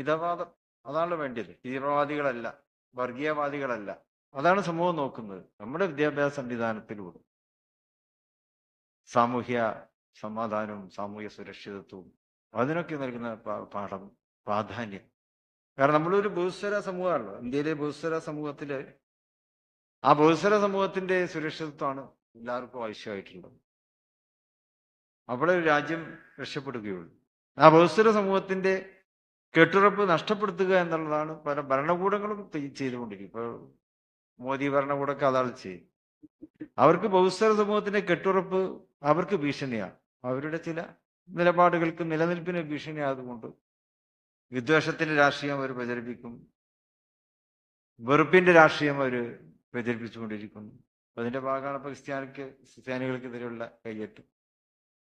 മിതവാദം. അതാണ് വേണ്ടത് തീവ്രവാദികളല്ല വർഗീയവാദികളല്ല. അതാണ് സമൂഹം നോക്കുന്നത്. നമ്മുടെ വിദ്യാഭ്യാസ സംവിധാനത്തിലൂടെ. സാമൂഹ്യ സമാധാനവും സാമൂഹ്യ സുരക്ഷിതത്വവും അതിനൊക്കെ നൽകുന്ന പാഠം പ്രാധാന്യം. കാരണം നമ്മളൊരു ബഹുസ്വര സമൂഹമാണല്ലോ. ഇന്ത്യയിലെ ബഹുസ്വര സമൂഹത്തിലെ ആ ബഹുസ്വര സമൂഹത്തിന്റെ സുരക്ഷിതത്വമാണ് എല്ലാവർക്കും ആവശ്യമായിട്ടുള്ളത്. അവിടെ ഒരു രാജ്യം രക്ഷപ്പെടുകയുള്ളൂ. ആ ബഹുസ്വര സമൂഹത്തിന്റെ കെട്ടുറപ്പ് നഷ്ടപ്പെടുത്തുക എന്നുള്ളതാണ് പല ഭരണകൂടങ്ങളും ചെയ്- ചെയ്തുകൊണ്ടിരിക്കും ഇപ്പോൾ മോദി ഭരണകൂടമൊക്കെ അതാണ് ചെയ്യും അവർക്ക് ബഹുസ്വര സമൂഹത്തിന്റെ കെട്ടുറപ്പ് അവർക്ക് ഭീഷണിയാണ്. അവരുടെ ചില നിലപാടുകൾക്ക് നിലനിൽപ്പിന് ഭീഷണിയായതുകൊണ്ട് വിദ്വേഷത്തിന്റെ രാഷ്ട്രീയം അവർ പ്രചരിപ്പിക്കും. വെറുപ്പിന്റെ രാഷ്ട്രീയം അവർ പ്രചരിപ്പിച്ചുകൊണ്ടിരിക്കുന്നു. അതിന്റെ ഭാഗമാണ് ഇപ്പൊ ക്രിസ്ത്യാനിക്ക് ക്രിസ്ത്യാനികൾക്കെതിരെയുള്ള കയ്യേറ്റം.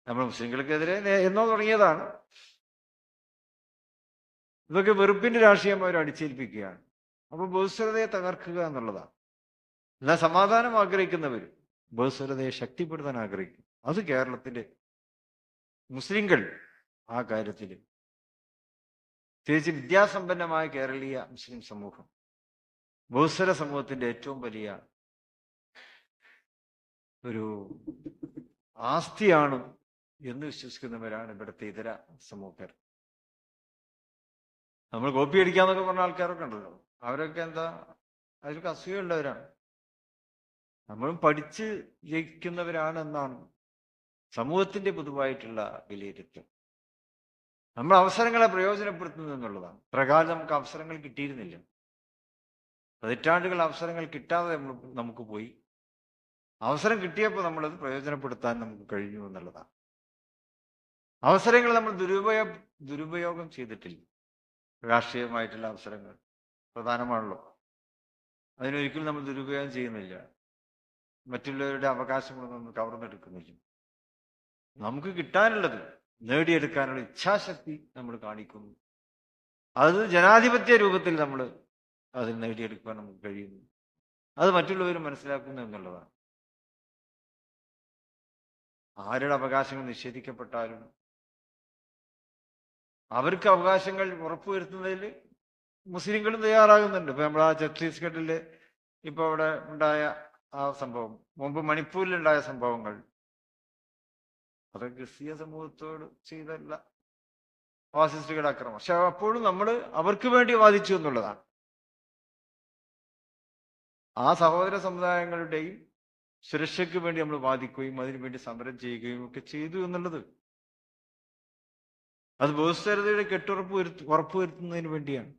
നമ്മൾ മുസ്ലിങ്ങൾക്കെതിരെ എന്നോ തുടങ്ങിയതാണ്. ഇതൊക്കെ വെറുപ്പിന്റെ രാഷ്ട്രീയം അവർ അടിച്ചേൽപ്പിക്കുകയാണ്. അപ്പൊ ബഹുസ്വരതയെ തകർക്കുക എന്നുള്ളതാണ്. എന്നാൽ സമാധാനം ആഗ്രഹിക്കുന്നവർ ബഹുസ്വരതയെ ശക്തിപ്പെടുത്താൻ ആഗ്രഹിക്കും. അത് കേരളത്തിലെ മുസ്ലിങ്ങൾ ആ കാര്യത്തിൽ തിരിച്ച് വിദ്യാസമ്പന്നമായ കേരളീയ മുസ്ലിം സമൂഹം ബഹുസ്വര സമൂഹത്തിന്റെ ഏറ്റവും വലിയ ഒരു ആസ്തിയാണ് എന്ന് വിശ്വസിക്കുന്നവരാണ് ഇവിടുത്തെ ഇതര സമൂഹക്കാർ. നമ്മൾ കോപ്പി അടിക്കാന്നൊക്കെ പറഞ്ഞ ആൾക്കാരൊക്കെ ഉണ്ടല്ലോ. അവരൊക്കെ എന്താ അതിലൊക്കെ അസൂയുള്ളവരാണ്. നമ്മളും പഠിച്ച് ജയിക്കുന്നവരാണ് എന്നാണ് സമൂഹത്തിന്റെ പൊതുവായിട്ടുള്ള വിലയിരുത്തൽ. നമ്മൾ അവസരങ്ങളെ പ്രയോജനപ്പെടുത്തുന്നു എന്നുള്ളതാണ്. പ്രകാരം നമുക്ക് അവസരങ്ങൾ കിട്ടിയിരുന്നില്ല. പതിറ്റാണ്ടുകൾ അവസരങ്ങൾ കിട്ടാതെ നമ്മൾ നമുക്ക് പോയി. അവസരം കിട്ടിയപ്പോൾ നമ്മളത് പ്രയോജനപ്പെടുത്താൻ നമുക്ക് കഴിഞ്ഞു എന്നുള്ളതാണ്. അവസരങ്ങൾ നമ്മൾ ദുരുപയോഗ ദുരുപയോഗം ചെയ്തിട്ടില്ല. രാഷ്ട്രീയമായിട്ടുള്ള അവസരങ്ങൾ. പ്രധാനമാണല്ലോ. അതിനൊരിക്കലും നമ്മൾ ദുരുപയോഗം ചെയ്യുന്നില്ല. മറ്റുള്ളവരുടെ അവകാശങ്ങളൊന്നും നമ്മൾ കവർന്നെടുക്കുന്നില്ല. നമുക്ക് കിട്ടാനുള്ളത് നേടിയെടുക്കാനുള്ള ഇച്ഛാശക്തി നമ്മൾ കാണിക്കുന്നു. അത് ജനാധിപത്യ രൂപത്തിൽ നമ്മൾ അത് നേടിയെടുക്കാൻ നമുക്ക് കഴിയുന്നു. അത് മറ്റുള്ളവർ മനസ്സിലാക്കുന്നു എന്നുള്ളതാണ്. ആരുടെ അവകാശങ്ങൾ നിഷേധിക്കപ്പെട്ടാലും അവർക്ക് അവകാശങ്ങൾ ഉറപ്പുവരുത്തുന്നതിൽ മുസ്ലിങ്ങളും തയ്യാറാകുന്നുണ്ട്. ഇപ്പൊ നമ്മളാ ആ ഛത്തീസ്ഗഡിൽ ഇപ്പൊ അവിടെ ഉണ്ടായ ആ സംഭവം മുമ്പ് മണിപ്പൂരിലുണ്ടായ സംഭവങ്ങൾ. അത് ക്രിസ്തീയ സമൂഹത്തോട് ചെയ്തല്ല. ഫാസിസ്റ്റുകളുടെ അക്രമം പക്ഷെ അപ്പോഴും നമ്മൾ അവർക്ക് വേണ്ടി വാദിച്ചു എന്നുള്ളതാണ്. ആ സഹോദര സമുദായങ്ങളുടെയും സുരക്ഷയ്ക്ക് വേണ്ടി നമ്മൾ വാദിക്കുകയും അതിനുവേണ്ടി സമരം ചെയ്യുകയും ഒക്കെ ചെയ്തു എന്നുള്ളത് അത് വ്യവസ്ഥരതയുടെ കെട്ടുറപ്പ് വരുത്തു ഉറപ്പുവരുത്തുന്നതിന് വേണ്ടിയാണ്.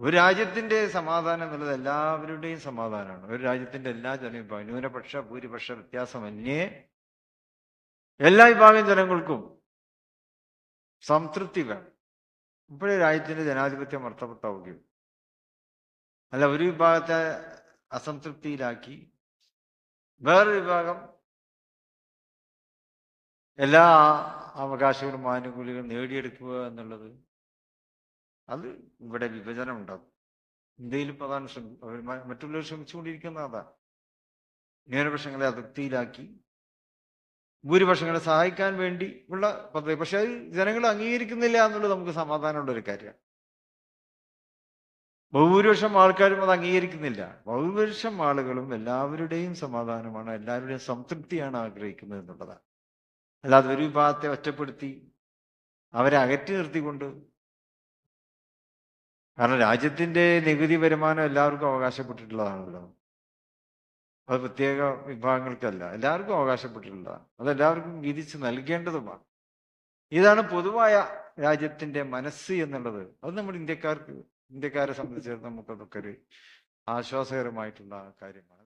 ഒരു രാജ്യത്തിന്റെ സമാധാനം എന്നുള്ളത് എല്ലാവരുടെയും സമാധാനമാണ്. ഒരു രാജ്യത്തിന്റെ എല്ലാ ജനവിഭാഗം ന്യൂനപക്ഷ ഭൂരിപക്ഷ വ്യത്യാസമന്യേ എല്ലാ വിഭാഗം ജനങ്ങൾക്കും സംതൃപ്തി വേണം. ഇപ്പോഴേ രാജ്യത്തിന്റെ ജനാധിപത്യം അർത്ഥപ്പെട്ടാവുകയും അല്ല ഒരു വിഭാഗത്തെ അസംതൃപ്തിയിലാക്കി വേറൊരു വിഭാഗം എല്ലാ അവകാശങ്ങളും ആനുകൂല്യങ്ങളും നേടിയെടുക്കുക എന്നുള്ളത് അത് ഇവിടെ വിഭജനം ഉണ്ടാകും ഇന്ത്യയിൽ പ്രധാന മറ്റുള്ളവർ ശ്രമിച്ചുകൊണ്ടിരിക്കുന്ന അതാണ് ന്യൂനപക്ഷങ്ങളെ അതിർത്തിയിലാക്കി ഭൂരിപക്ഷങ്ങളെ സഹായിക്കാൻ വേണ്ടി ഉള്ള പദ്ധതി. പക്ഷെ അത് ജനങ്ങൾ അംഗീകരിക്കുന്നില്ല എന്നുള്ളത് നമുക്ക് സമാധാനമുള്ള ഒരു കാര്യമാണ്. ബഹുഭൂരിപക്ഷം ആൾക്കാരും അത് അംഗീകരിക്കുന്നില്ല. ബഹുഭൂരിപക്ഷം ആളുകളും എല്ലാവരുടെയും സമാധാനമാണ് എല്ലാവരുടെയും സംതൃപ്തിയാണ് ആഗ്രഹിക്കുന്നത് എന്നുള്ളതാണ്. അല്ലാതെ ഒരു വിഭാഗത്തെ ഒറ്റപ്പെടുത്തി അവരെ അകറ്റി നിർത്തിക്കൊണ്ട് കാരണം രാജ്യത്തിന്റെ നികുതി വരുമാനം എല്ലാവർക്കും അവകാശപ്പെട്ടിട്ടുള്ളതാണല്ലോ. അത് പ്രത്യേക വിഭാഗങ്ങൾക്കല്ല. എല്ലാവർക്കും അവകാശപ്പെട്ടിട്ടുള്ളതാണ്. അതെല്ലാവർക്കും വിധിച്ച് നൽകേണ്ടതുമാണ്. ഇതാണ് പൊതുവായ രാജ്യത്തിന്റെ മനസ്സ് എന്നുള്ളത്. അത് നമ്മൾ ഇന്ത്യക്കാർക്ക് ഇന്ത്യക്കാരെ സംബന്ധിച്ചിടത്തോളം നമുക്കതൊക്കെ ഒരു ആശ്വാസകരമായിട്ടുള്ള കാര്യമാണ്.